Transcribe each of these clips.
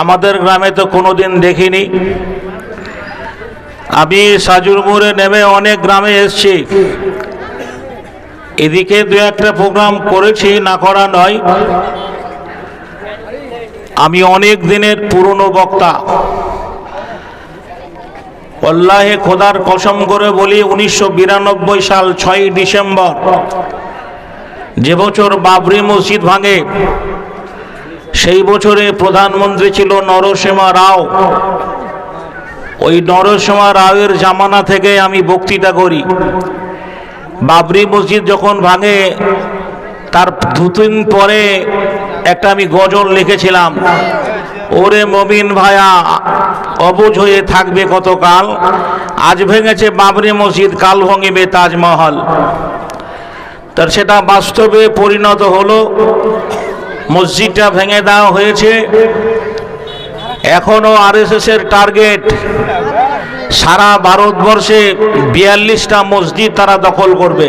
আমাদের গ্রামে তো কোনোদিন দেখিনি। আমি সাজুর মোড়ে নেমে অনেক গ্রামে এসেছি। এদিকে দু একটা প্রোগ্রাম করেছি, না করা নয়। আমি অনেক দিনের পুরনো বক্তা। অল্লাহে খোদার কসম করে বলি, উনিশশো বিরানব্বই সাল ছয়ই ডিসেম্বর, যে বছর বাবরি মসজিদ ভাঙে সেই বছরে প্রধানমন্ত্রী ছিল নরসিমা রাও। ওই নরসিমা রাওয়ের জামানা থেকে আমি বক্তৃতা করি। বাবরি মসজিদ যখন ভাঙে, তার দুদিন পরে একটা আমি গজল লিখেছিলাম, ওরে মমিন ভায়া, অবুঝ হয়ে থাকবে কতকাল, আজ ভেঙেছে বাবরি মসজিদ, কাল ভঙিবে তাজমহল। তার সেটা বাস্তবে পরিণত হলো মসজিদটা ভেঙে দেওয়া হয়েছে। এখনও এর টার্গেট সারা ভারতবর্ষে বিয়াল্লিশটা মসজিদ তারা দখল করবে।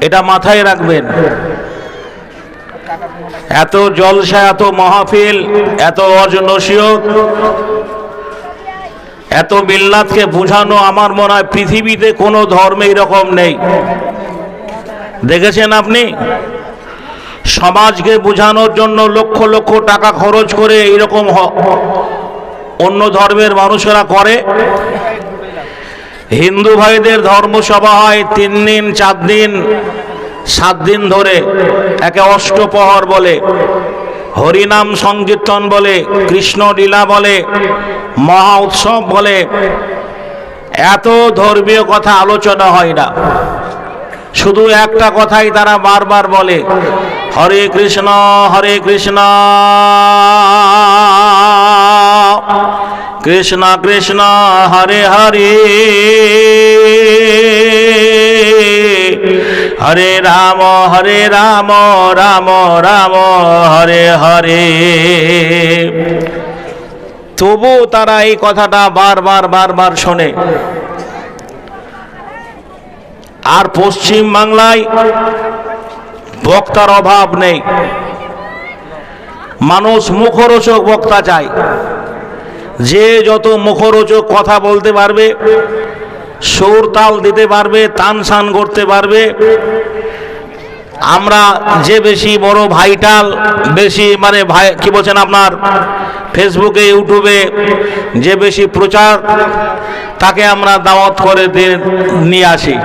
এটা মাথায় রাখবেন। এত জলসা, এত মাহফিল, এত অজনসিয়ত, এত মিল্লাতকে বোঝানো আমার মনে হয় পৃথিবীতে কোনো ধর্মে এরকম নেই। দেখেছেন আপনি? সমাজকে বোঝানোর জন্য লক্ষ লক্ষ টাকা খরচ করে এইরকম অন্য ধর্মের মানুষেরা করে। হিন্দু ভাইদের ধর্মসভা হয় তিন দিন, চার দিন, সাত দিন ধরে একে অষ্টপ্রহর বলে, হরিনাম সংকীর্তন বলে, কৃষ্ণ লীলা বলে, মহা উৎসব বলে, এত ধর্মীয় কথা আলোচনা হয় না। শুধু একটা কথাই তারা বারবার বলে, হরে কৃষ্ণ হরে কৃষ্ণ। কৃষ্ণ কৃষ্ণ, হরে হরে। হরে রাম হরে রাম রাম রাম, হরে হরে। তবু তারা এই কথাটা বারবার বারবার শোনে। আর পশ্চিম বাংলায় বক্তার অভাব নেই। মানুষ মুখরোচক বক্তা চায়। যে যত মুখরোচক কথা বলতে পারবে, সুর তাল দিতে পারবে, তান সান করতে পারবে, আমরা যে বেশি বড় ভাইটাল, বেশি মানে ভাই, কি বলছেন আপনার, ফেসবুকে, ইউটিউবে যে বেশি প্রচার, তাকে আমরা দাওয়াত করে দিয়ে নিয়ে আসি।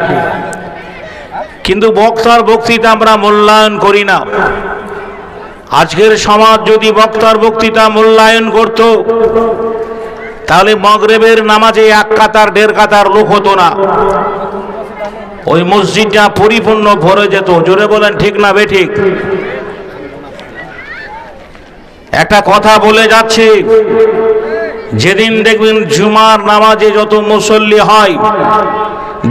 কিন্তু বক্তার বক্তৃতা আমরা মূল্যায়ন করি না। আজকের সমাজ যদি বক্তার বক্তৃতা মূল্যায়ন করত, তাহলে মগরেবের নামাজে এক কাতার, দেড় কাতার লোক হতো না। ওই মসজিদটা পরিপূর্ণ ভরে যেত। জোরে বলেন, ঠিক না বে ঠিক একটা কথা বলে যাচ্ছি, যেদিন দেখবেন জুমার নামাজে যত মুসল্লি হয়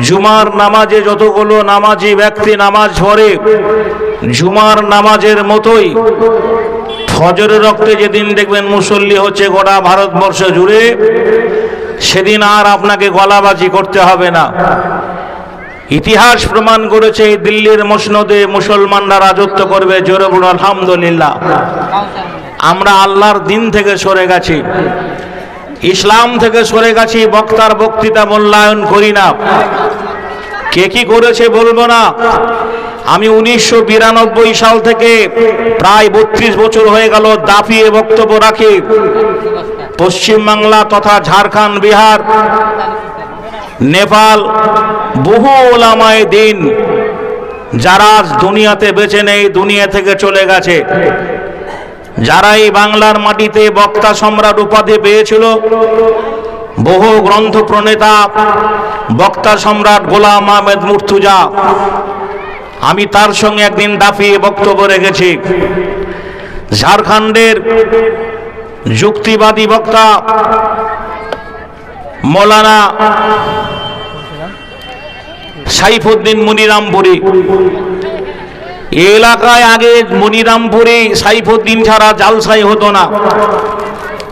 জুমার নামাজে যতগুলো নামাজি ব্যক্তি নামাজ পড়ে, জুমার নামাজের মতোই ফজরের রক্তে যেদিন দেখবেন মুসল্লি হচ্ছে গোটা ভারতবর্ষ জুড়ে, সেদিন আর আপনাকে গলাবাজি করতে হবে না। ইতিহাস প্রমাণ করেছে দিল্লির মসনদে মুসলমানরা রাজত্ব করবে, জোরে বলুন, আলহামদুলিল্লাহ। আমরা আল্লাহর দিন থেকে সরে গেছি। ইসলাম থেকে সরে গেছি, বক্তার বক্তৃতা মূল্যায়ন করি না। কে কি করেছে বলব না। আমি উনিশশো বিরানব্বই সাল থেকে প্রায় বত্রিশ বছর হয়ে গেল দাফিয়ে বক্তব্য রাখি। পশ্চিমবাংলা তথা ঝাড়খণ্ড, বিহার, নেপাল, বহু ওলামায় দিন যারা দুনিয়াতে বেঁচে নেই, দুনিয়া থেকে চলে গেছে। যারা এই বাংলার মাটিতে বক্তা সম্রাট উপাধি পেয়েছিল, বহু গ্রন্থ প্রণেতা বক্তা সম্রাট গোলাম আহমেদ মুর্তুজা, আমি তার সঙ্গে একদিন দাফিয়ে বক্তব্য রেখেছি। ঝাড়খণ্ডের যুক্তিবাদী বক্তা মৌলানা সাইফুদ্দিন মুনিরামপুরি। এলাকায় আগে মনিরামপুরে সাইফুদ্দিন ছাড়া জালসাই হতো না।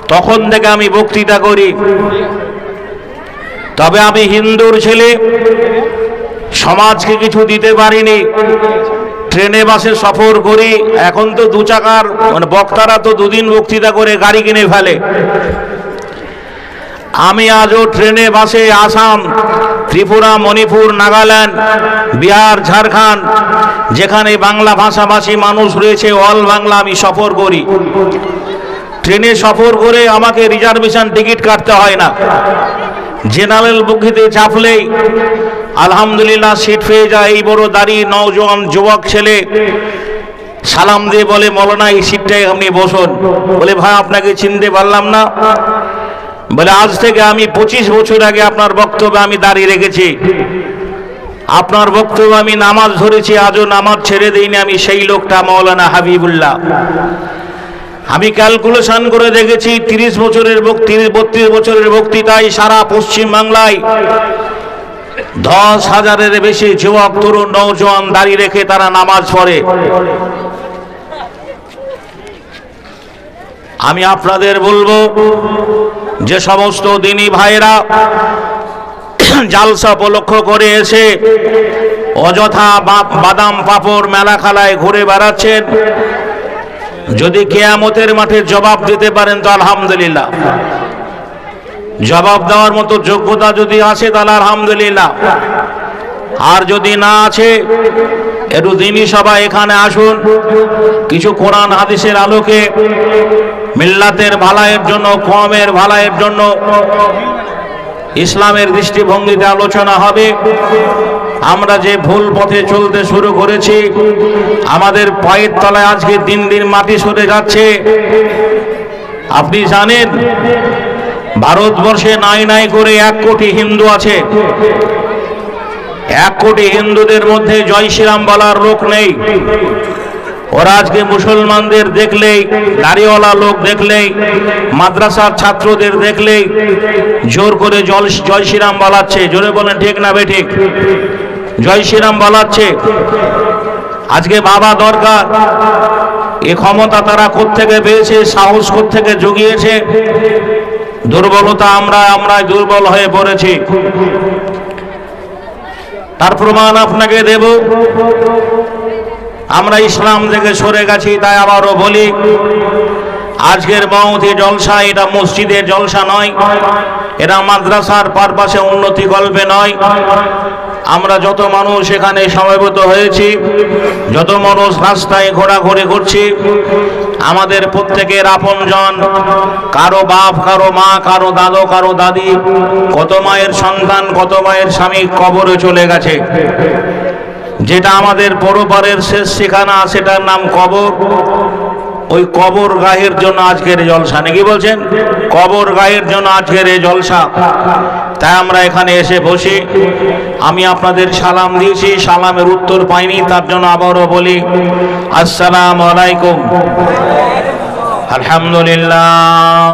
তখন থেকে আমি বক্তৃতা করি। তবে আমি হিন্দুর ছেলে। সমাজকে কিছু দিতে পারিনি। ট্রেনে, বাসে সফর করি। এখন তো দু চাকার মানে বক্তারা তো দুদিন বক্তৃতা করে গাড়ি কিনে ফেলে। আমি আজও ট্রেনে, বাসে আসাম ত্রিপুরা, মণিপুর, নাগাল্যান্ড, বিহার, ঝাড়খণ্ড, যেখানে বাংলা ভাষাভাষী মানুষ রয়েছে, অল বাংলা আমি সফর করি। ট্রেনে সফর করে আমাকে রিজার্ভেশন টিকিট কাটতে হয় না। জেনারেল বগিতে চাপলেই আলহামদুলিল্লাহ সিট পেয়ে যায় এই বড় দাড়ি নওজোয়ান যুবক ছেলে। সালাম দিয়ে বলে, মলনা, এই সিটটায় আপনি বসুন। বলে, ভাই, আপনাকে চিনতে পারলাম না। বলে, আজ থেকে আমি পঁচিশ বছর আগে আপনার বক্তব্যে আমি দাঁড়িয়ে রেখেছি। আপনার বক্তব্য আমি নামাজ ধরেছি, আজও নামাজ ছেড়ে দিইনি আমি সেই লোকটা মৌলানা হাবিবুল্লাহ। আমি ক্যালকুলেশন করে দেখেছি, তিরিশ বছরের তিরিশ, বত্রিশ বছরের বক্তৃতায় সারা পশ্চিম বাংলায় দশ হাজারের বেশি যুবক, তরুণ, নৌজওয়ান দাঁড়িয়ে রেখে তারা নামাজ পড়ে। আমি আপনাদের বলব যে সমস্ত দিনী ভাইরা জালসা উপলক্ষ করে এসে অযথা বাদাম পাপড় মেলা খালায় ঘুরে বেড়াচ্ছেন, যদি কেয়ামতের মাঠে জবাব দিতে পারেন তো আলহামদুলিল্লাহ। জবাব দেওয়ার মতো যোগ্যতা যদি আসে তাহলে আলহামদুলিল্লাহ। আর যদি না আছে একটু দিনই সবাই এখানে আসুন, কিছু কোরআন হাদিসের আলোকে মিল্লাতের ভালাইয়ের জন্য কমের ভালাইয়ের জন্য ইসলামের দৃষ্টিভঙ্গিতে আলোচনা হবে। আমরা যে ভুল পথে চলতে শুরু করেছি, আমাদের পায়ের তলায় আজকে দিন দিন মাটি সরে যাচ্ছে। আপনি জানেন, ভারতবর্ষে নাই নাই করে এক কোটি হিন্দু আছে। এক কোটি হিন্দুদের মধ্যে জয় শ্রীরাম বলার লোক নেই। ওরা আজকে মুসলমানদের দেখলেই দাড়িওয়ালা লোক দেখলেই, মাদ্রাসার ছাত্রদের দেখলেই জোর করে জল জয় শ্রীরাম বলাচ্ছে। জোরে বলেন, ঠিক না বে ঠিক? জয় শ্রীরাম বলাচ্ছে। আজকে বাবা দরকার। এ ক্ষমতা তারা কোত্থেকে পেয়েছে, সাহস কোত্থেকে জুগিয়েছে? দুর্বলতা আমরা আমরা দুর্বল হয়ে পড়েছি। তার প্রমাণ আপনাকে দেব। আমরা ইসলাম থেকে সরে গেছি, তাই আবারও বলি, আজকের মহতি জলসা এটা মসজিদের জলসা নয়, এটা মাদ্রাসার পারপাসে উন্নতি গল্পে নয়। আমরা যত মানুষ এখানে সমবেত হয়েছি, যত মানুষ রাস্তায় ঘোরাঘুরি করছি, আমাদের প্রত্যেকের আপনজন, কারও বাপ, কারও মা, কারও দাদু, কারও দাদি, কত মায়ের সন্তান, কত মায়ের স্বামী কবরে চলে গেছে। যেটা আমাদের পরপারের শেষ সেখানা সেটার নাম কবর। ওই কবর গাহের জন্য আজকের জলসা। নাকি বলছেন? কবর গাহের জন্য আজকের এই জলসা। তাই আমরা এখানে এসে বসি। আমি আপনাদের সালাম দিয়েছি, সালামের উত্তর পাইনি, তার জন্য আবারও বলি, আসসালাম আলাইকুম। আলহামদুলিল্লাহ।